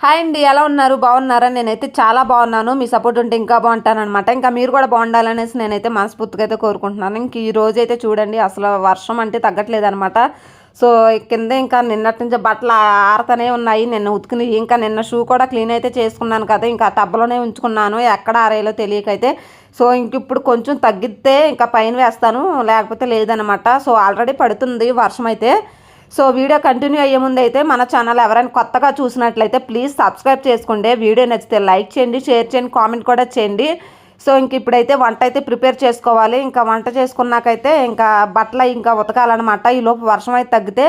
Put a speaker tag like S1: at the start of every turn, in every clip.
S1: Hi అండి ఎలా ఉన్నారు? బాగున్నారా? నేనైతే చాలా బాగున్నాను. మీ సపోర్ట్ ఉంటే ఇంకా బాగుంటాను అనమాట ఇంకా మీరు కూడా బాగుండాలనేసి నేనైతే మనస్ఫూర్తిగా అయితే కోరుకుంటున్నాను. ఇంక ఈ రోజు అయితే చూడండి అసలు వర్షం అంటే తగ్గట్లేదు అనమాట సో కింద ఇంకా నిన్నటి నుంచి బట్టలు ఆరుతూనే ఉన్నాయి. నిన్న ఉతుకుని ఇంకా నిన్న షూ కూడా క్లీన్ అయితే చేసుకున్నాను కదా ఇంకా టబ్లోనే ఉంచుకున్నాను. ఎక్కడ ఆరేలో తెలియకైతే. సో ఇంక ఇప్పుడు కొంచెం తగ్గితే ఇంకా పైన వేస్తాను లేకపోతే లేదనమాట సో ఆల్రెడీ పడుతుంది వర్షం అయితే. సో వీడియో కంటిన్యూ అయ్యే ముందు అయితే మన ఛానల్ ఎవరైనా కొత్తగా చూసినట్లయితే ప్లీజ్ సబ్స్క్రైబ్ చేసుకోండి వీడియో నచ్చితే లైక్ చేయండి షేర్ చేయండి కామెంట్ కూడా చేయండి. సో ఇంక ఇప్పుడైతే వంట అయితే ప్రిపేర్ చేసుకోవాలి. ఇంకా వంట చేసుకున్నాకైతే ఇంకా బట్టలు ఇంకా ఉతకాలన్నమాట. ఈ లోపు వర్షం అయితే తగ్గితే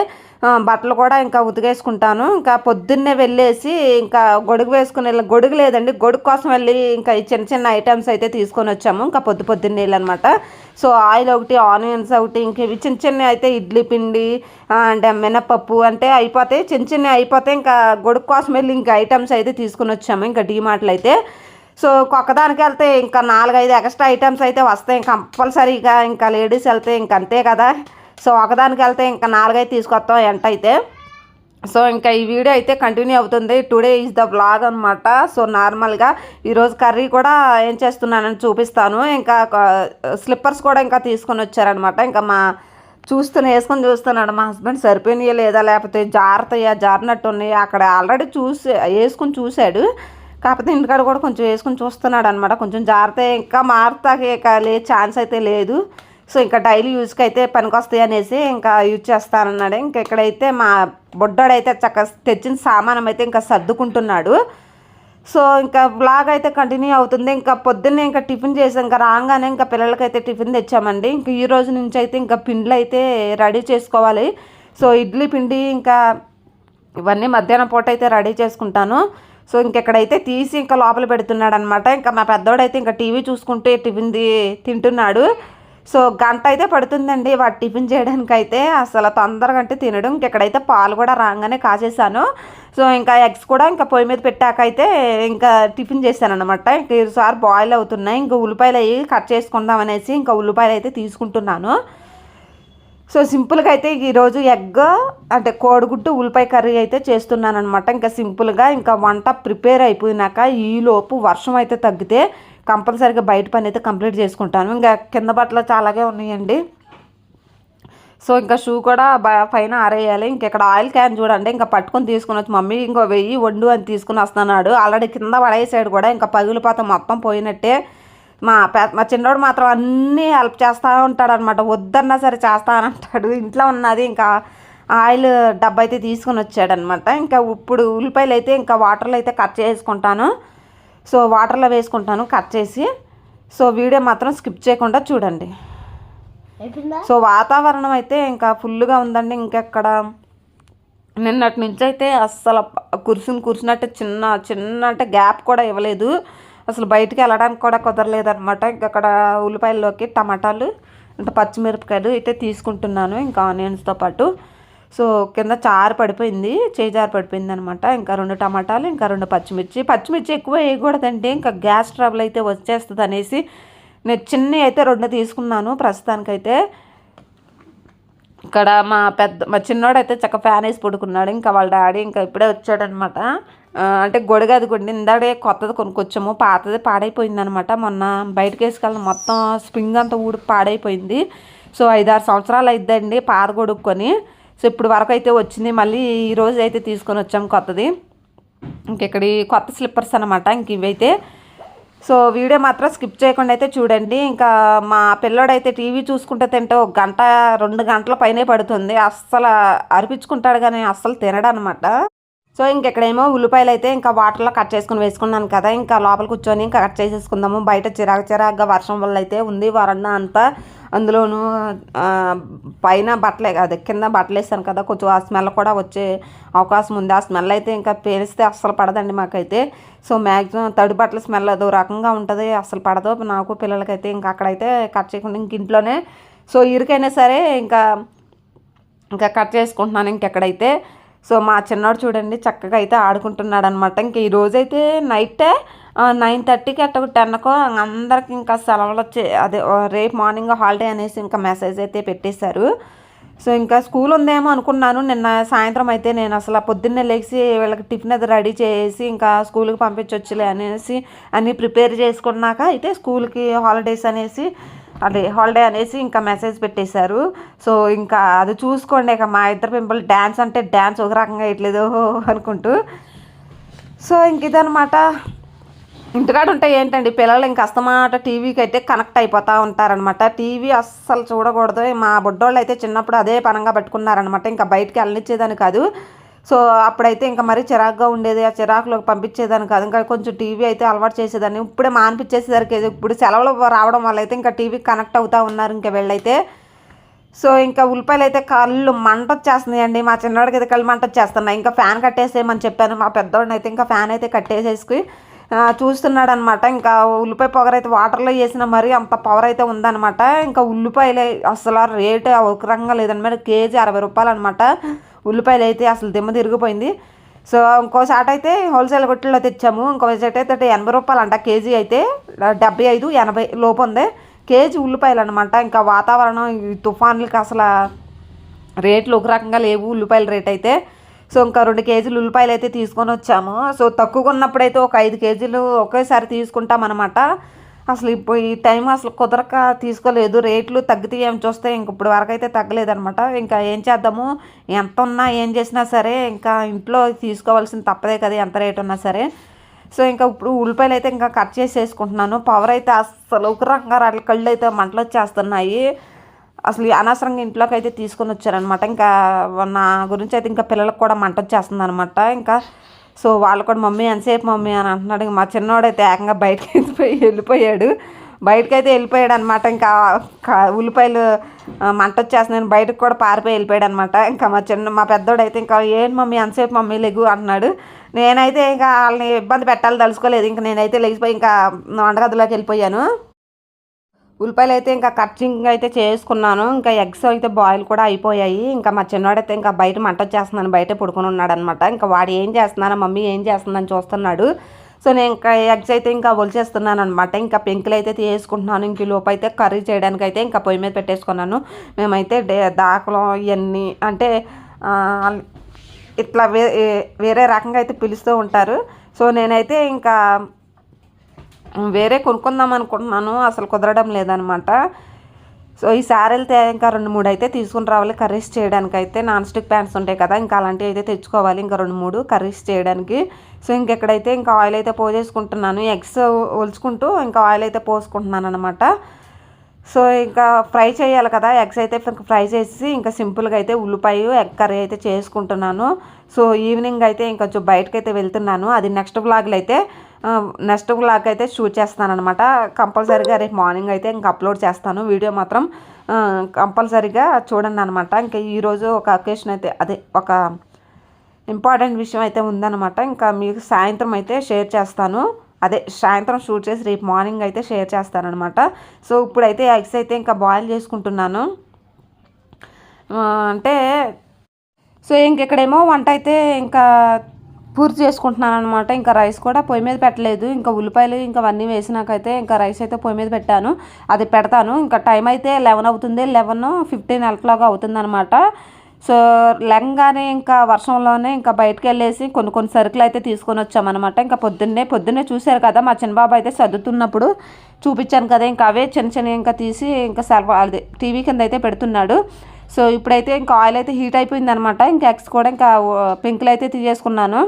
S1: బట్టలు కూడా ఇంకా ఉతికేసుకుంటాను. ఇంకా పొద్దున్నే వెళ్ళేసి ఇంకా గొడుగు వేసుకుని గొడుగు లేదండి గొడుగు కోసం వెళ్ళి ఇంకా చిన్న చిన్న ఐటమ్స్ అయితే తీసుకొని వచ్చాము. ఇంకా పొద్దు పొద్దున్నే వెళ్ళనమాట సో ఆయిల్ ఒకటి ఆనియన్స్ ఒకటి ఇంక ఇవి చిన్న చిన్న అయితే ఇడ్లీ పిండి ఆ, అంటే మినపప్పు అంటే అయిపోతాయి. చిన్న చిన్న అయిపోతే ఇంకా గొడుగు కోసం వెళ్ళి ఇంకా ఐటమ్స్ అయితే తీసుకొని వచ్చాము. ఇంకా డీమార్ట్లు అయితే సో ఒక్కదానికి వెళ్తే ఇంకా నాలుగైదు ఎక్స్ట్రా ఐటమ్స్ అయితే వస్తాయి. కంపల్సరీగా ఇంకా లేడీస్ వెళ్తే ఇంక అంతే కదా. సో ఒకదానికి వెళ్తే ఇంకా నాలుగైదు తీసుకొస్తాం ఎంట అయితే. సో ఇంకా ఈ వీడియో అయితే కంటిన్యూ అవుతుంది. టుడే ఈజ్ ద బ్లాగ్ అనమాట సో నార్మల్గా ఈరోజు కర్రీ కూడా ఏం చేస్తున్నానని చూపిస్తాను. ఇంకా స్లిప్పర్స్ కూడా ఇంకా తీసుకొని వచ్చారనమాట ఇంకా మా చూస్తున్నా వేసుకొని చూస్తున్నాడు మా హస్బెండ్. సరిపోయినాయా లేదా లేకపోతే జారుతాయా జారినట్టు ఉన్నాయా అక్కడ ఆల్రెడీ చూసి వేసుకొని చూశాడు. కాకపోతే ఇంటికాడ కూడా కొంచెం వేసుకొని చూస్తున్నాడు అనమాట కొంచెం జాగ్రత్త ఇంకా మారుతాకి కాలే లే ఛాన్స్ అయితే లేదు. సో ఇంకా డైలీ యూజ్కి అయితే పనికొస్తాయి అనేసి ఇంకా యూజ్ చేస్తానన్నాడు. ఇంకా ఇక్కడైతే మా బొడ్డాడైతే చక్క తెచ్చిన సామానం అయితే ఇంకా సర్దుకుంటున్నాడు. సో ఇంకా బ్లాగ్ అయితే కంటిన్యూ అవుతుంది. ఇంకా పొద్దున్నే ఇంకా టిఫిన్ చేసాం ఇంకా రాగానే ఇంకా పిల్లలకైతే టిఫిన్ తెచ్చామండి. ఇంకా ఈ రోజు నుంచి అయితే ఇంకా పిండ్లు అయితే రెడీ చేసుకోవాలి. సో ఇడ్లీ పిండి ఇంకా ఇవన్నీ మధ్యాహ్నం పూట అయితే రెడీ చేసుకుంటాను. సో ఇంకెక్కడైతే తీసి ఇంకా లోపల పెడుతున్నాడు అనమాట ఇంకా మా పెద్దోడైతే ఇంకా టీవీ చూసుకుంటే టిఫిన్ తింటున్నాడు. సో గంట అయితే పడుతుందండి వాడు టిఫిన్ చేయడానికి అయితే అసలు తొందరగా అంటే తినడం. ఇంకెక్కడైతే పాలు కూడా రాగానే కాసేసాను సో ఇంకా ఎగ్స్ కూడా ఇంకా పొయ్యి మీద పెట్టాక అయితే ఇంకా టిఫిన్ చేశాను అనమాట ఇంకా ఈసారి బాయిల్ అవుతున్నాయి. ఇంకా ఉల్లిపాయలు అవి కట్ చేసుకుందాం అనేసి ఇంకా ఉల్లిపాయలు అయితే తీసుకుంటున్నాను. సో సింపుల్గా అయితే ఈరోజు ఎగ్ అంటే కోడిగుడ్డు ఉల్లిపాయ కర్రీ అయితే చేస్తున్నాను అనమాట ఇంకా సింపుల్గా ఇంకా వంట ప్రిపేర్ అయిపోయినాక ఈలోపు వర్షం అయితే తగ్గితే కంపల్సరీగా బయట పని అయితే కంప్లీట్ చేసుకుంటాను. ఇంకా కింద బట్టలు చాలాగే ఉన్నాయండి. సో ఇంకా షూ కూడా పైన ఆరేయాలి. ఇంకెక్కడ ఆయిల్ క్యాన్ చూడండి. ఇంకా పట్టుకొని తీసుకుని వచ్చి మమ్మీ ఇంకో వెయ్యి వండు అని తీసుకుని వస్తున్నాడు. ఆల్రెడీ కింద పడేసాడు కూడా. ఇంకా పగిలిపోతే మొత్తం పోయినట్టే. మా పె మా చిన్నోడు మాత్రం అన్నీ హెల్ప్ చేస్తూ ఉంటాడు అనమాట వద్దన్నా సరే చేస్తానంటాడు ఇంట్లో ఉన్నది ఇంకా ఆయిల్ డబ్బా అయితే తీసుకొని వచ్చాడనమాట ఇంకా ఇప్పుడు ఉల్లిపాయలు అయితే ఇంకా వాటర్లో అయితే కట్ చేసుకుంటాను. సో వాటర్లో వేసుకుంటాను కట్ చేసి. సో వీడియో మాత్రం స్కిప్ చేయకుండా చూడండి. సో వాతావరణం అయితే ఇంకా ఫుల్గా ఉందండి. ఇంకెక్కడ? నిన్నటి నుంచి అయితే అస్సలు కుర్చుని కూర్చున్నట్టు చిన్న చిన్న అంటే గ్యాప్ కూడా ఇవ్వలేదు. అసలు బయటికి వెళ్ళడానికి కూడా కుదరలేదనమాట ఇంకా అక్కడ ఉల్లిపాయల్లోకి టమాటాలు అంటే పచ్చిమిరపకాయలు అయితే తీసుకుంటున్నాను ఇంకా ఆనియన్స్తో పాటు. సో కింద చారు పడిపోయింది చేజారు పడిపోయింది అనమాట ఇంకా రెండు టమాటాలు ఇంకా రెండు పచ్చిమిర్చి. పచ్చిమిర్చి ఎక్కువ వేయకూడదండి ఇంకా గ్యాస్ ట్రబుల్ అయితే వచ్చేస్తుంది అనేసి. నేను చిన్నవి అయితే రెండు తీసుకున్నాను ప్రస్తుతానికైతే. ఇక్కడ మా పెద్ద మా చిన్నోడైతే చక్క ఫ్యాన్ వేసి పడుకున్నాడు ఇంకా వాళ్ళ డాడీ ఇంకా ఇప్పుడే వచ్చాడనమాట అంటే గొడుగు అది కొండి ఇందాడే కొత్తది కొనుక్కొచ్చాము పాతది పాడైపోయింది అనమాట మొన్న బయటకు వేసుకెళ్ళిన మొత్తం స్ప్రింగ్ అంతా ఊడి పాడైపోయింది. సో ఐదారు సంవత్సరాలు అయిద్దండి పాత గొడుక్కొని సో ఇప్పుడు వరకు అయితే వచ్చింది మళ్ళీ ఈ రోజు అయితే తీసుకొని వచ్చాము కొత్తది. ఇంక ఇక్కడ ఈ కొత్త స్లిప్పర్స్ అనమాట ఇంక ఇవైతే సో వీడియో మాత్రం స్కిప్ చేయకుండా అయితే చూడండి. ఇంకా మా పిల్లోడైతే టీవీ చూసుకుంటే తింటే ఒక గంట రెండు గంటల పైనే పడుతుంది. అస్సలు అరిపించుకుంటాడు కానీ అస్సలు తినడనమాట. సో ఇంకెక్కడేమో ఉల్లిపాయలు అయితే ఇంకా వాటర్లో కట్ చేసుకుని వేసుకున్నాను కదా ఇంకా లోపల కూర్చొని ఇంకా కట్ చేసేసుకుందాము. బయట చిరాకు చిరాకుగా వర్షం వల్ల అయితే ఉంది. వరండా అంతా అందులోనూ పైన బట్టలే అదే కింద బట్టలు వేస్తాను కదా కొంచెం ఆ స్మెల్ కూడా వచ్చే అవకాశం ఉంది. ఆ స్మెల్ అయితే ఇంకా పేలిస్తే అస్సలు పడదండి మాకైతే. సో మ్యాక్సిమం తడి బట్టల స్మెల్ అదో రకంగా ఉంటుంది అస్సలు పడదు. నాకు పిల్లలకైతే ఇంకా అక్కడైతే కట్ చేయకుండా ఇంక ఇంట్లోనే. సో ఇరుకైనా సరే ఇంకా ఇంకా కట్ చేసుకుంటున్నాను ఇంకెక్కడైతే. సో మా చిన్నోడు చూడండి చక్కగా అయితే ఆడుకుంటున్నాడు అనమాట ఇంక ఈ రోజైతే నైటే నైన్ థర్టీకి అట్ట టెన్కో అందరికి ఇంకా సెలవులు వచ్చే అదే రేపు మార్నింగ్ హాలిడే అనేసి ఇంకా మెసేజ్ అయితే పెట్టేశారు. సో ఇంకా స్కూల్ ఉందేమో అనుకున్నాను. నిన్న సాయంత్రం అయితే నేను అసలు పొద్దున్నే లేచి వీళ్ళకి టిఫిన్ అది రెడీ చేసి ఇంకా స్కూల్కి పంపించవచ్చులే అనేసి అన్నీ ప్రిపేర్ చేసుకున్నాక అయితే స్కూల్కి హాలిడేస్ అనేసి అదే హాలిడే అనేసి ఇంకా మెసేజ్ పెట్టేశారు. సో ఇంకా అది చూసుకోండి ఇక మా ఇద్దరు పింపుల్ డ్యాన్స్ అంటే డ్యాన్స్ ఒక రకంగా వేయట్లేదు అనుకుంటూ. సో ఇంక ఇదనమాట ఇంటికాడ ఉంటే ఏంటండి పిల్లలు ఇంక అస్తమాట టీవీకి అయితే కనెక్ట్ అయిపోతూ ఉంటారనమాట టీవీ అస్సలు చూడకూడదు. మా బుడ్డోళ్ళు అయితే చిన్నప్పుడు అదే పనంగా పట్టుకున్నారనమాట ఇంకా బయటికి వెళ్ళనిచ్చేదని కాదు. సో అప్పుడైతే ఇంకా మరీ చిరాకుగా ఉండేది. ఆ చిరాకులోకి పంపించేదాన్ని కాదు. ఇంకా కొంచెం టీవీ అయితే అలవాటు చేసేదాన్ని. ఇప్పుడే మానిపించేసేసరికి ఇప్పుడు సెలవులు రావడం వల్ల అయితే ఇంకా టీవీకి కనెక్ట్ అవుతూ ఉన్నారు ఇంకా వీళ్ళైతే. సో ఇంకా ఉల్లిపాయలు అయితే కళ్ళు మంట వచ్చేస్తున్నాయి అండి మా చిన్నవాడికి అయితే కళ్ళు మంట వచ్చేస్తున్నాయి ఇంకా ఫ్యాన్ కట్టేసేయమని చెప్పాను. మా పెద్దవాడిని అయితే ఇంకా ఫ్యాన్ అయితే కట్టేసేసుకుని చూస్తున్నాడు అనమాట ఇంకా ఉల్లిపాయ పొగర అయితే వాటర్లో వేసిన మరీ అంత పవర్ అయితే ఉందన్నమాట. ఇంకా ఉల్లిపాయలు అసలు రేటు ఒక రకంగా లేదనమాట కేజీ అరవై రూపాయలు అనమాట ఉల్లిపాయలు అయితే అసలు దిమ్మ తిరిగిపోయింది. సో ఇంకో చాట అయితే హోల్సేల్ కొట్టుల్లో తెచ్చాము. ఇంకో చాట అయితే ఎనభై రూపాయలు అంట కేజీ అయితే. డెబ్బై ఐదు ఎనభై లోపు ఉంది. కేజీ ఉల్లిపాయలు అనమాట ఇంకా వాతావరణం ఈ తుఫాన్లకి అసలు రేట్లు ఒక రకంగా లేవు ఉల్లిపాయల రేట్ అయితే. సో ఇంకా రెండు కేజీలు ఉల్లిపాయలు అయితే తీసుకొని వచ్చాము. సో తక్కువగా ఉన్నప్పుడైతే ఒక ఐదు కేజీలు ఒకేసారి తీసుకుంటాం అనమాట అసలు ఇప్పుడు ఈ టైం అసలు కుదరక తీసుకోలేదు. రేట్లు తగ్గితే ఏం చూస్తే ఇంక ఇప్పుడు వరకు అయితే తగ్గలేదనమాట ఇంకా ఏం చేద్దాము? ఎంత ఉన్నా ఏం చేసినా సరే ఇంకా ఇంట్లో తీసుకోవాల్సిన తప్పదే కదా ఎంత రేట్ ఉన్నా సరే. సో ఇంకా ఇప్పుడు ఉల్లిపాయలు అయితే ఇంకా కట్ చేసేసుకుంటున్నాను. పవర్ అయితే అస్సలు ఒక రకంగా రాట్ల కళ్ళు అయితే మంటలు వచ్చేస్తున్నాయి. అసలు అనవసరంగా ఇంట్లోకి అయితే తీసుకొని వచ్చారనమాట ఇంకా నా గురించి అయితే ఇంకా పిల్లలకు కూడా మంట వచ్చేస్తుంది అనమాట ఇంకా సో వాళ్ళు కూడా మమ్మీ ఎంతసేపు మమ్మీ? అని అంటున్నాడు. ఇంకా మా చిన్నవాడైతే ఏకంగా బయటకి వెళ్ళిపోయి వెళ్ళిపోయాడు. బయటకు అయితే వెళ్ళిపోయాడు అనమాట ఇంకా ఉల్లిపాయలు మంట వచ్చేస్తున్నాను బయటకు కూడా పారిపోయి వెళ్ళిపోయాడు అనమాట ఇంకా మా చిన్న మా పెద్దోడైతే అయితే ఇంకా ఏంటి మమ్మీ ఎంతసేపు మమ్మీ లెగు? అంటున్నాడు. నేనైతే ఇంకా వాళ్ళని ఇబ్బంది పెట్టాలి తలుసుకోలేదు ఇంకా నేనైతే లేచిపోయి ఇంకా వంటగదిలోకి వెళ్ళిపోయాను. ఉల్లిపాయలు అయితే ఇంకా కట్టింగ్ అయితే చేసుకున్నాను. ఇంకా ఎగ్స్ అయితే బాయిల్ కూడా అయిపోయాయి. ఇంకా మా చిన్నవాడైతే ఇంకా బయట మంట వచ్చేస్తున్నాను. బయట పడుకుని ఉన్నాడు అనమాట ఇంకా వాడు ఏం చేస్తున్నాను మమ్మీ ఏం చేస్తుందని చూస్తున్నాడు. సో నేను ఇంకా ఎగ్స్ అయితే ఇంకా ఒలిచేస్తున్నాను అనమాట ఇంకా పెంకులు అయితే తీసుకుంటున్నాను. ఇంక లోపు అయితే కర్రీ చేయడానికి అయితే ఇంకా పొయ్యి మీద పెట్టేసుకున్నాను. మేమైతే డే దాకలం ఇవన్నీ అంటే ఇట్లా వే వేరే రకంగా అయితే పిలుస్తూ ఉంటారు. సో నేనైతే ఇంకా వేరే కొనుక్కుందాం అనుకుంటున్నాను అసలు కుదరడం లేదనమాట. సో ఈ శారీలు ఇంకా రెండు మూడు అయితే తీసుకుని రావాలి కర్రీస్ చేయడానికి అయితే నాన్ స్టిక్ ప్యాన్స్ ఉంటాయి కదా ఇంకా అలాంటివి అయితే తెచ్చుకోవాలి ఇంకా రెండు మూడు కర్రీస్ చేయడానికి. సో ఇంకెక్కడైతే ఇంకా ఆయిల్ అయితే పోసేసుకుంటున్నాను. ఎగ్స్ ఒలుచుకుంటూ ఇంకా ఆయిల్ అయితే పోసుకుంటున్నాను అనమాట సో ఇంకా ఫ్రై చేయాలి కదా ఎగ్స్ అయితే ఫ్రై చేసి ఇంకా సింపుల్గా అయితే ఉల్లిపాయ ఎగ్ కర్రీ అయితే చేసుకుంటున్నాను. సో ఈవినింగ్ అయితే ఇంకా కొంచెం అయితే వెళ్తున్నాను. అది నెక్స్ట్ బ్లాగ్లో అయితే నెక్స్ట్ వ్లాగ్ అయితే షూట్ చేస్తానమాట కంపల్సరీగా రేపు మార్నింగ్ అయితే ఇంకా అప్లోడ్ చేస్తాను. వీడియో మాత్రం కంపల్సరీగా చూడండి అనమాట ఇంకా ఈరోజు ఒక అకేషన్ అయితే అదే ఒక ఇంపార్టెంట్ విషయం అయితే ఉందన్నమాట. ఇంకా మీకు సాయంత్రం అయితే షేర్ చేస్తాను. అదే సాయంత్రం షూట్ చేసి రేపు మార్నింగ్ అయితే షేర్ చేస్తానమాట సో ఇప్పుడైతే ఎగ్స్ అయితే ఇంకా బాయిల్ చేసుకుంటున్నాను. అంటే సో ఇంకెక్కడేమో వంట అయితే ఇంకా పూర్తి చేసుకుంటున్నాను అనమాట ఇంకా రైస్ కూడా పొయ్యి మీద పెట్టలేదు. ఇంకా ఉల్లిపాయలు ఇంకా అవన్నీ వేసినాకైతే ఇంకా రైస్ అయితే పొయ్యి మీద పెట్టాను. అది పెడతాను. ఇంకా టైం అయితే లెవెన్ అవుతుంది. లెవెన్ ఫిఫ్టీన్ ఎల్క్లాగా అవుతుంది అనమాట సో లెంగానే ఇంకా వర్షంలోనే ఇంకా బయటకు వెళ్ళేసి కొన్ని కొన్ని సరుకులు అయితే తీసుకొని వచ్చామన్నమాట. ఇంకా పొద్దున్నే పొద్దున్నే చూశారు కదా మా చిన్నబాబు అయితే సర్దుతున్నప్పుడు చూపించాను కదా. ఇంకా అవే చిన్న చిన్న ఇంకా తీసి ఇంకా సెల్ఫ్ అదే టీవీ కింద అయితే పెడుతున్నాడు. సో ఇప్పుడైతే ఇంకా ఆయిల్ అయితే హీట్ అయిపోయింది అనమాట ఇంకా ఎగ్స్ కూడా ఇంకా పెంకులు అయితే తీసేసుకున్నాను.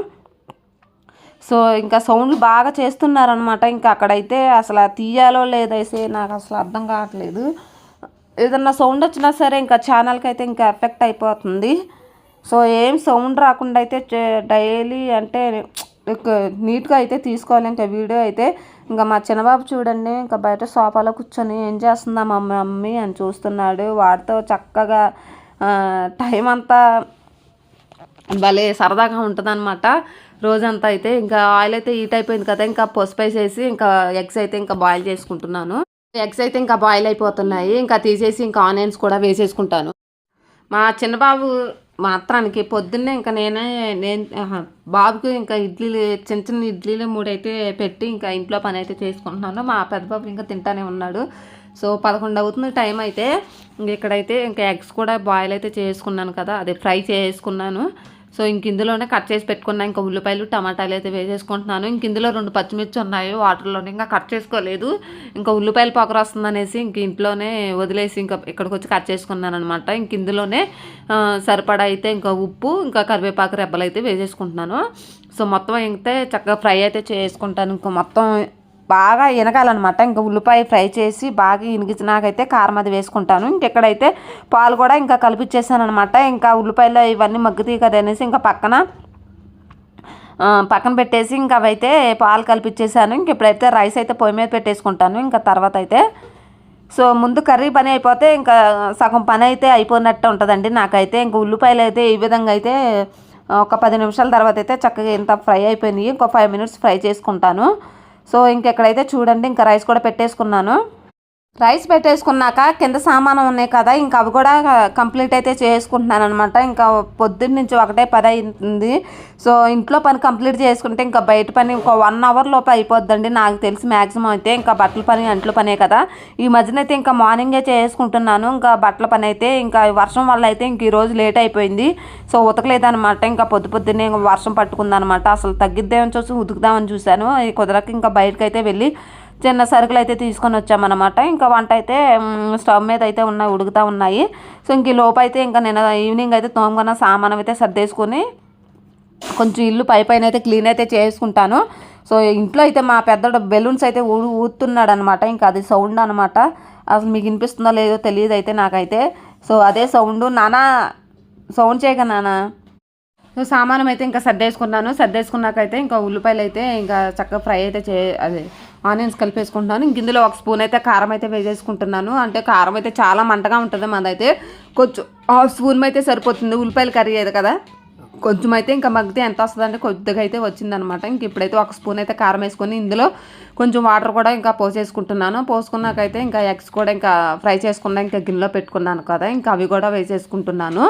S1: సో ఇంకా సౌండ్లు బాగా చేస్తున్నారనమాట ఇంకా అక్కడైతే అసలు తీయాలో లేదైతే నాకు అసలు అర్థం కావట్లేదు. ఏదన్నా సౌండ్ వచ్చినా సరే ఇంకా ఛానల్కి అయితే ఇంకా ఎఫెక్ట్ అయిపోతుంది. సో ఏం సౌండ్ రాకుండా అయితే డైలీ అంటే నీట్గా అయితే తీసుకోవాలి. ఇంకా వీడియో అయితే ఇంకా మా చిన్నబాబు చూడండి ఇంకా బయట సోఫాలో కూర్చొని ఏం చేస్తుందా మా మమ్మీ అని చూస్తున్నాడు. వాడితో చక్కగా టైం అంతా భలే సరదాగా ఉంటుంది అనమాట రోజంతా అయితే ఇంకా ఆయిల్ అయితే హీట్ అయిపోయింది కదా ఇంకా పసుపు వేసేసి ఇంకా ఎగ్స్ అయితే ఇంకా బాయిల్ చేసుకుంటున్నాను. ఎగ్స్ అయితే ఇంకా బాయిల్ అయిపోతున్నాయి ఇంకా తీసేసి ఇంకా ఆనియన్స్ కూడా వేసేసుకుంటాను. మా చిన్నబాబు మాత్రానికి పొద్దున్నే ఇంకా నేనే నేను బాబుకి ఇంకా ఇడ్లీలు చిన్న చిన్న ఇడ్లీలు మూడైతే పెట్టి ఇంకా ఇంట్లో పని అయితే చేసుకుంటున్నాను. మా పెద్ద బాబు ఇంకా తింటానే ఉన్నాడు. సో పదకొండు అవుతుంది టైం అయితే. ఇంక ఇక్కడైతే ఇంకా ఎగ్స్ కూడా బాయిల్ అయితే చేసుకున్నాను కదా అదే ఫ్రై చేసుకున్నాను. సో ఇంక ఇందులోనే కట్ చేసి పెట్టుకున్నా ఇంకా ఉల్లిపాయలు టమాటాలు అయితే వేసేసుకుంటున్నాను. ఇంక ఇందులో రెండు పచ్చిమిర్చి ఉన్నాయి వాటర్లోనే ఇంకా కట్ చేసుకోలేదు. ఇంకా ఉల్లిపాయలు పొగరు వస్తుందనేసి ఇంక ఇంట్లోనే వదిలేసి ఇంకా ఇక్కడికి వచ్చి కట్ చేసుకున్నాను అనమాట ఇంక ఇందులోనే సరిపడా అయితే ఇంకా ఉప్పు ఇంకా కరివేపాకు రెబ్బలు అయితే వేసేసుకుంటున్నాను. సో మొత్తం అయితే చక్కగా ఫ్రై అయితే చేసుకుంటాను. ఇంకా మొత్తం బాగా ఎనగాలన్నమాట ఇంకా ఉల్లిపాయ ఫ్రై చేసి బాగా ఇనిగించినాకైతే కారం అది వేసుకుంటాను. ఇంకెక్కడైతే పాలు కూడా ఇంకా కలిపిచ్చేసాను అనమాట ఇంకా ఉల్లిపాయలు ఇవన్నీ మగ్గుతాయి కదా అనేసి ఇంకా పక్కన పక్కన పెట్టేసి ఇంకా అవైతే పాలు కలిపించేసాను ఇంక ఇప్పుడైతే రైస్ అయితే పొయ్యి మీద పెట్టేసుకుంటాను ఇంకా తర్వాత అయితే. సో ముందు కర్రీ పని అయిపోతే ఇంకా సగం పని అయితే అయిపోయినట్టు ఉంటుందండి నాకైతే. ఇంకా ఉల్లిపాయలు అయితే ఈ విధంగా అయితే ఒక పది నిమిషాల తర్వాత అయితే చక్కగా ఇంత ఫ్రై అయిపోయినాయి. ఇంకో ఫైవ్ మినిట్స్ ఫ్రై చేసుకుంటాను. సో ఇంకెక్కడైతే చూడండి ఇంకా రైస్ కూడా పెట్టేసుకున్నాను. రైస్ పెట్టేసుకున్నాక కింద సామానం ఉన్నాయి కదా ఇంకా అవి కూడా కంప్లీట్ అయితే చేసుకుంటున్నాను అనమాట ఇంకా పొద్దున్న నుంచి ఒకటే పని అయింది. సో ఇంట్లో పని కంప్లీట్ చేసుకుంటే ఇంకా బయట పని ఇంకో వన్ అవర్ లోపు అయిపోద్దండి. నాకు తెలిసి మ్యాక్సిమం అయితే ఇంకా బట్టల పని అంట్ల పనే కదా. ఈ మధ్యన అయితే ఇంకా మార్నింగే చేసుకుంటున్నాను. ఇంకా బట్టల పని అయితే ఇంకా వర్షం వల్ల అయితే ఇంక ఈరోజు లేట్ అయిపోయింది. సో ఉతకలేదనమాట ఇంకా పొద్దు పొద్దున్నే ఇంకా వర్షం పట్టుకుందనమాట అసలు తగ్గిద్దామని చూసి ఉతుకుదామని చూశాను. కుదరక ఇంకా బయటకు అయితే వెళ్ళి చిన్న సరుకులు అయితే తీసుకొని వచ్చామన్నమాట. ఇంకా వంట అయితే స్టవ్ మీద అయితే ఉన్నాయి ఉడుకుతూ ఉన్నాయి. సో ఇంక ఈ లోపు అయితే ఇంకా నేను ఈవినింగ్ అయితే తోముకున్న సామానం అయితే సర్దేసుకొని కొంచెం ఇల్లు పై పైన అయితే క్లీన్ అయితే చేసుకుంటాను. సో ఇంట్లో అయితే మా పెద్దడు బెలూన్స్ అయితే ఊ ఊతున్నాడు అనమాట ఇంకా అది సౌండ్ అనమాట అసలు మీకు వినిపిస్తుందో లేదో తెలియదు అయితే నాకైతే. సో అదే సౌండ్. నానా సౌండ్ చేయక నానా. సో సామానం అయితే ఇంకా సర్దేసుకున్నాను. సర్దేసుకున్నాకైతే ఇంకా ఉల్లిపాయలు అయితే ఇంకా చక్కగా ఫ్రై అయితే చే అదే ఆనియన్స్ కలిపేసుకుంటున్నాను. ఇంక ఇందులో ఒక స్పూన్ అయితే కారం అయితే వేసేసుకుంటున్నాను. అంటే కారం అయితే చాలా మంటగా ఉంటుంది మాదైతే. కొంచెం హాఫ్ స్పూన్ అయితే సరిపోతుంది. ఉల్లిపాయలు కర్రీ అయితే కదా? కొంచెం అయితే ఇంకా మగ్గితే ఎంత వస్తుందంటే కొద్దిగా అయితే వచ్చిందనమాట. ఇంక ఇప్పుడైతే ఒక స్పూన్ అయితే కారం వేసుకొని ఇందులో కొంచెం వాటర్ కూడా ఇంకా పోసేసుకుంటున్నాను. పోసుకున్నాకైతే ఇంకా ఎగ్స్ కూడా ఇంకా ఫ్రై చేసుకున్నా ఇంకా గిన్నెలో పెట్టుకున్నాను కదా. ఇంకా అవి కూడా వేసేసుకుంటున్నాను.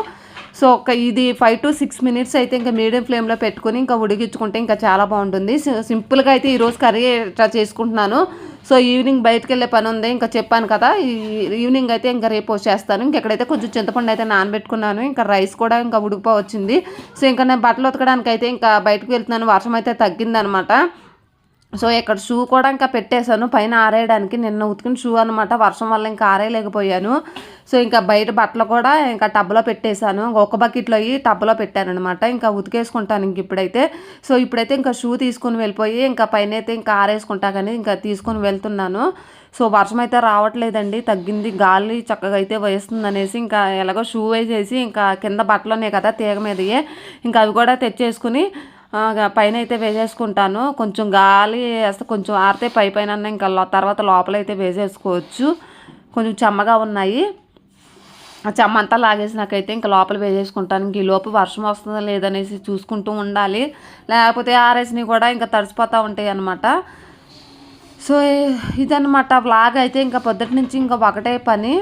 S1: సో ఒక ఇది ఫైవ్ టు సిక్స్ మినిట్స్ అయితే ఇంకా మీడియం ఫ్లేమ్లో పెట్టుకొని ఇంకా ఉడికించుకుంటే ఇంకా చాలా బాగుంటుంది. సింపుల్గా అయితే ఈరోజు కర్రీ ఇట్లా చేసుకుంటున్నాను. సో ఈవినింగ్ బయటకు వెళ్ళే పని ఉంది. ఇంకా చెప్పాను కదా ఈ- ఈవినింగ్ అయితే ఇంకా రేపు వచ్చేస్తాను ఇంకెక్కడైతే కొంచెం చింతపండు అయితే నానబెట్టుకున్నాను ఇంకా రైస్ కూడా ఇంకా ఉడికిపో వచ్చింది సో ఇంకా నేను బట్టలు ఉతకడానికి అయితే ఇంకా బయటకు వెళ్తున్నాను. వర్షం అయితే తగ్గిందనమాట. సో ఇక్కడ షూ కూడా ఇంకా పెట్టేశాను. పైన ఆరేయడానికి నిన్న ఉతికిన షూ అనమాట వర్షం వల్ల ఇంకా ఆరేయలేకపోయాను. సో ఇంకా బయట బట్టలు కూడా ఇంకా టబ్లో పెట్టేశాను. ఒక బకెట్లో అయ్యి టబ్లో పెట్టానమాట అనమాట ఇంకా ఉతికేసుకుంటాను ఇంక ఇప్పుడైతే. సో ఇప్పుడైతే ఇంకా షూ తీసుకుని వెళ్ళిపోయి ఇంకా పైన అయితే ఇంకా ఆరేసుకుంటా కానీ ఇంకా తీసుకొని వెళ్తున్నాను. సో వర్షం అయితే రావట్లేదండి. తగ్గింది. గాలి చక్కగా అయితే వేస్తుంది అనేసి ఇంకా ఎలాగో షూ వేసేసి ఇంకా కింద బట్టలునే కదా తీగ మీదయే. ఇంకా అవి కూడా తెచ్చేసుకుని పైన అయితే వేసేసుకుంటాను. కొంచెం గాలి వేస్తే కొంచెం ఆరితే పై పైన ఇంకా తర్వాత లోపల అయితే వేసేసుకోవచ్చు. కొంచెం చెమ్మగా ఉన్నాయి. ఆ చెమ్మ అంతా లాగేసినాకైతే ఇంకా లోపల వేసేసుకుంటాను. ఇంక ఈ లోపు వర్షం వస్తుందా లేదనేసి చూసుకుంటూ ఉండాలి. లేకపోతే ఆరేసినవి కూడా ఇంకా తడిసిపోతూ ఉంటాయి అన్నమాట. సో ఇదన్నమాట. వ్లాగ్ అయితే ఇంకా పొద్దుటి నుంచి ఇంకా ఒకటే పని.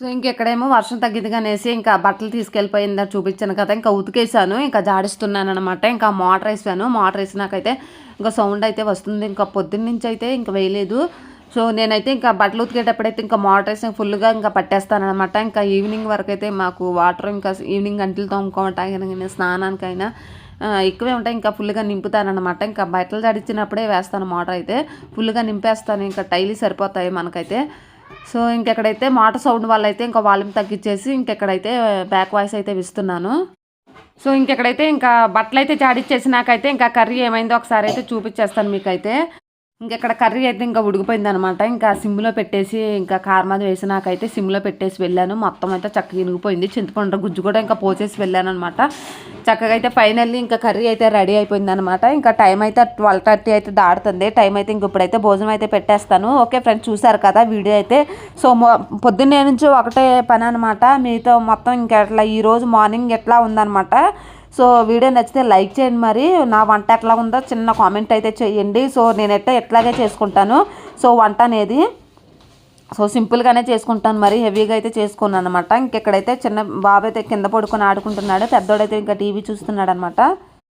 S1: సో ఇంకెక్కడేమో వర్షం తగ్గింది ఇంకా బట్టలు తీసుకెళ్ళిపోయిందని చూపించాను కదా ఇంకా ఉతికేసాను ఇంకా జాడిస్తున్నాను అనమాట ఇంకా మోటార్ వేసాను. మోటార్ వేసినాకైతే ఇంకా సౌండ్ అయితే వస్తుంది. ఇంకా పొద్దున్న నుంచి అయితే ఇంకా వేయలేదు. సో నేనైతే ఇంకా బట్టలు ఉతికేటప్పుడైతే ఇంకా మోటార్ వేసి ఫుల్గా ఇంకా పట్టేస్తాను అనమాట ఇంకా ఈవినింగ్ వరకు అయితే మాకు వాటర్ ఇంకా ఈవినింగ్ గంటలు తోముకోవటానికి స్నానానికైనా ఎక్కువే ఉంటాయి. ఇంకా ఫుల్గా నింపుతానమాట ఇంకా బట్టలు తడిచినప్పుడే వేస్తాను మోటార్ అయితే. ఫుల్గా నింపేస్తాను. ఇంకా టైలీ సరిపోతాయి మనకైతే. సో ఇంకెక్కడైతే మాట సౌండ్ వల్ల అయితే ఇంకా వాల్యూమ్ తగ్గించేసి ఇంకెక్కడైతే బ్యాక్ వాయిస్ అయితే ఇస్తున్నాను సో ఇంకెక్కడైతే ఇంకా బట్టలు అయితే జాడిచ్చేసినాకైతే ఇంకా కర్రీ ఏమైందో ఒకసారి అయితే చూపించేస్తాను మీకైతే. ఇంకా ఇక్కడ కర్రీ అయితే ఇంకా ఉడికిపోయింది అనమాట ఇంకా సిమ్లో పెట్టేసి ఇంకా కారమాది వేసి వేసినాకైతే సిమ్లో పెట్టేసి వెళ్ళాను. మొత్తం అయితే చక్కగా ఇనిగిపోయింది. చింతపండు గుజ్జు కూడా ఇంకా పోసేసి వెళ్ళాను అనమాట చక్కగా అయితే ఫైనల్లీ ఇంకా కర్రీ అయితే రెడీ అయిపోయింది అనమాట ఇంకా టైం అయితే ట్వెల్వ్ థర్టీ అయితే దాడుతుంది టైం అయితే ఇంక ఇప్పుడైతే భోజనం అయితే పెట్టేస్తాను. ఓకే ఫ్రెండ్స్ చూసారు కదా వీడియో అయితే. సో మొ- పొద్దున్నే నుంచి ఒకటే పని అనమాట. మీతో మొత్తం ఇంకా ఎట్లా ఈరోజు మార్నింగ్ ఎట్లా ఉందనమాట. సో వీడియో నచ్చితే లైక్ చేయండి మరి. నా వంట ఎట్లా ఉందో చిన్న కామెంట్ అయితే చేయండి. సో నేనైతే ఎట్లాగే చేసుకుంటాను. సో వంట అనేది సో సింపుల్గానే చేసుకుంటాను మరి. హెవీగా అయితే చేసుకున్నాను అనమాట ఇంకెక్కడైతే చిన్న బాబు అయితే కింద పడుకొని ఆడుకుంటున్నాడు పెద్దోడైతే ఇంకా టీవీ చూస్తున్నాడు అనమాట